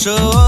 show.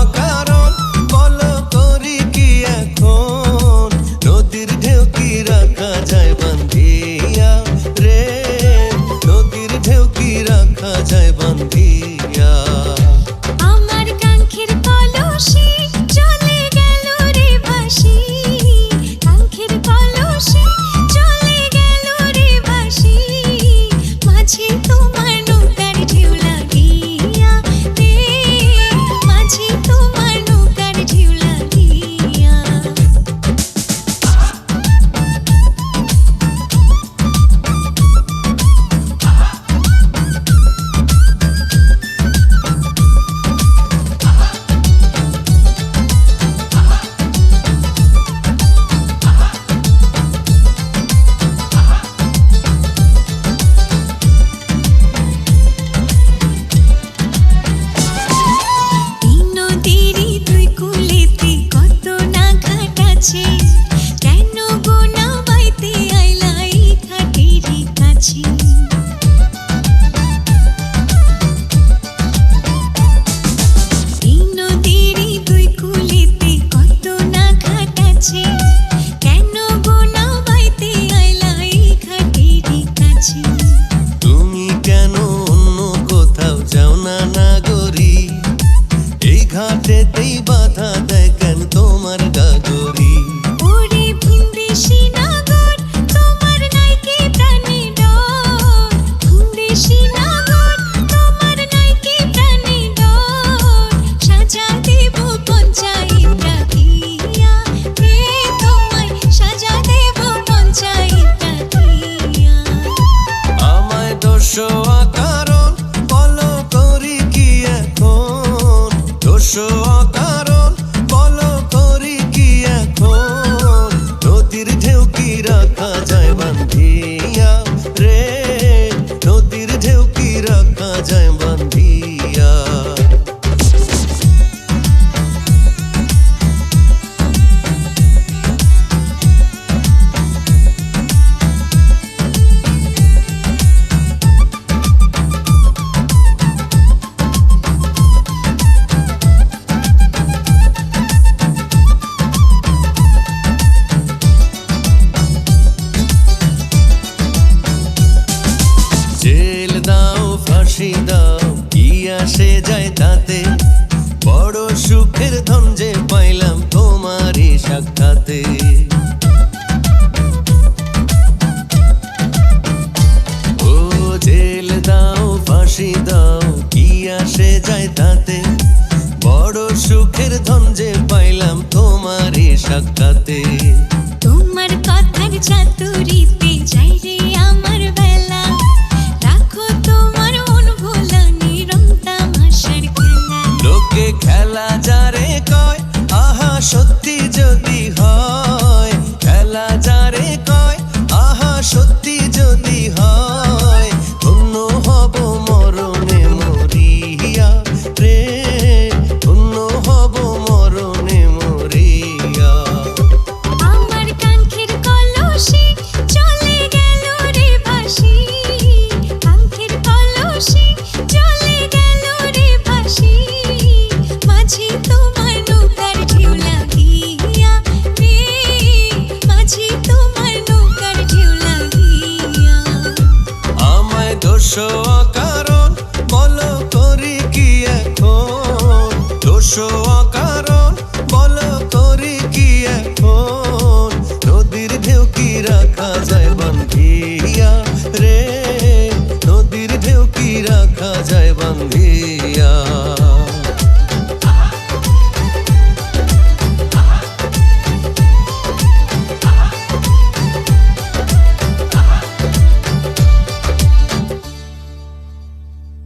ঘাটেতেই বাধা দেয়। বাঁশি কি আসে যায় তাতে? বড় সুখের ধন যে পাইলাম তোমারই সাক্ষাতে। দাও, ফাঁসি দাও, কি আসে যায় তাতে? বড় সুখের ধন যে পাইলাম তোমারই সাক্ষাতে। তোমার কথার চাতু